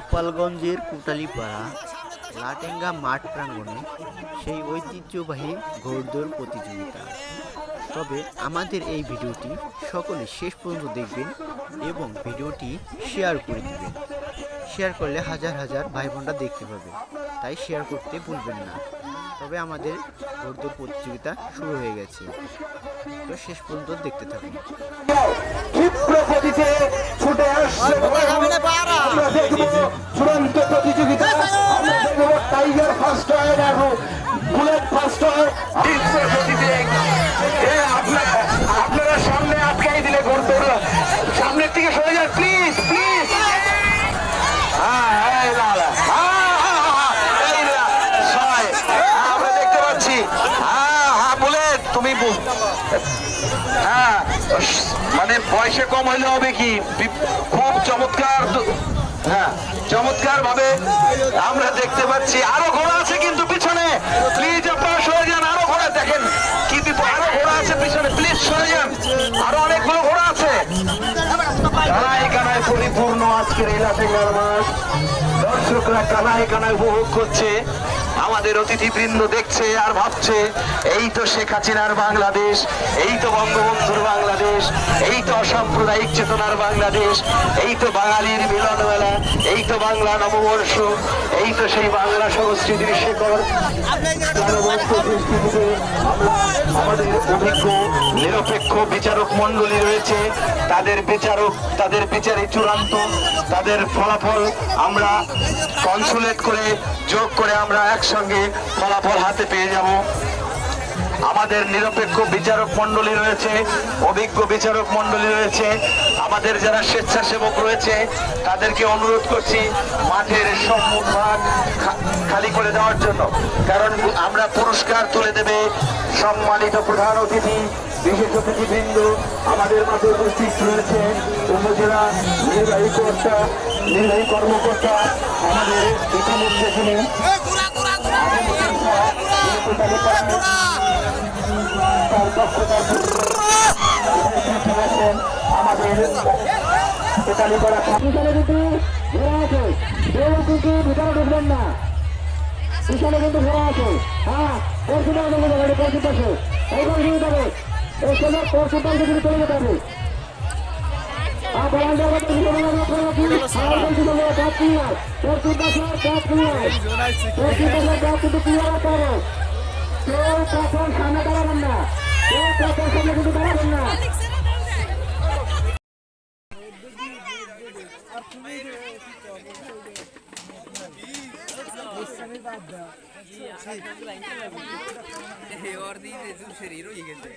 গোপালগঞ্জের কোটালীপাড়া, লাটেঙ্গা মাঠ প্রাঙ্গণে সেই ঐতিহ্যবাহী ঘোড়দৌড় প্রতিযোগিতা। তবে আমাদের এই ভিডিওটি সকলে শেষ পর্যন্ত দেখবেন এবং ভিডিওটি শেয়ার করে দেবেন। শেয়ার করলে হাজার হাজার ভাই বোনরা দেখতে পাবে। তাই শেয়ার করতে ভুলবেন না। তবে আমাদের ঘোড়দৌড় প্রতিযোগিতা শুরু হয়ে গেছে। তো শেষ পর্যন্ত দেখতে থাকুন। ফার্স্ট না বুলেট ফার্স্ট আপনারা সামনে আটকাই দিলে সামনের থেকে সরে যান প্লিজ প্লিজ হ্যাঁ। হ্যাঁ, হ্যাঁ, হ্যাঁ। হ্যাঁ, আমরা দেখতে পাচ্ছি। হ্যাঁ হ্যাঁ বুলেট তুমি হ্যাঁ মানে পয়সা কম হবে কি? খুব চমৎকার হ্যাঁ চমৎকার ভাবে আমরা দেখতে পাচ্ছি। আরও উপভোগ করছে। আমাদের অতিথিবৃন্দ দেখছে আর ভাবছে, এই তো শেখ হাসিনার বাংলাদেশ, এই তো বঙ্গবন্ধুর বাংলাদেশ, এই তো অসাম্প্রদায়িক চেতনার বাংলাদেশ, এই তো বাঙালির মিলন মেলা এই তো বাংলা নববর্ষ, এই তো সেই বাংলা সংস্কৃতির আমরা আমাদের অভিজ্ঞ নিরপেক্ষ বিচারক মণ্ডলী রয়েছে। তাদের বিচারক, তাদের বিচারে চূড়ান্ত, তাদের ফলাফল আমরা কনসুলেট করে, যোগ করে আমরা একসঙ্গে ফলাফল হাতে পেয়ে যাব। আমাদের নিরপেক্ষ বিচারক মণ্ডলী রয়েছে, অভিজ্ঞ বিচারক মণ্ডলী রয়েছে, আমাদের যারা স্বেচ্ছাসেবক রয়েছে, তাদেরকে অনুরোধ করছি মাঠের সম্মুখ ভাগ খালি করে দেওয়ার জন্য। কারণ আমরা পুরস্কার তুলে দেবে সম্মানিত প্রধান অতিথি, বিশেষ অতিথিবৃন্দ আমাদের মাঝে উপস্থিত রয়েছে। উপজেলা নির্বাহী কর্তা, নির্বাহী কর্মকর্তা, আমাদের ইতিমধ্যে তিনি তার দক্ষতার আছেন আমাদের তালিকারা কিন্তু ঘোরা আছে কেউ কিন্তু ভিতরে ঢুকবেন না পিছনে কিন্তু ঘোরা আছে হ্যাঁ পরশু পাশে চলে যাবে পরশু পাশে এই পরশু যাবে এই সোজা পরশু পাশে কিন্তু চলে যেতে হবে পরশু পাশে কিন্তু ক্লিয়ার হবে কেউ কখন সামনে দাঁড়াবেন না কেউ কখন সামনে কিন্তু দাঁড়াবেন না Hey, ordi de su seriro y gente.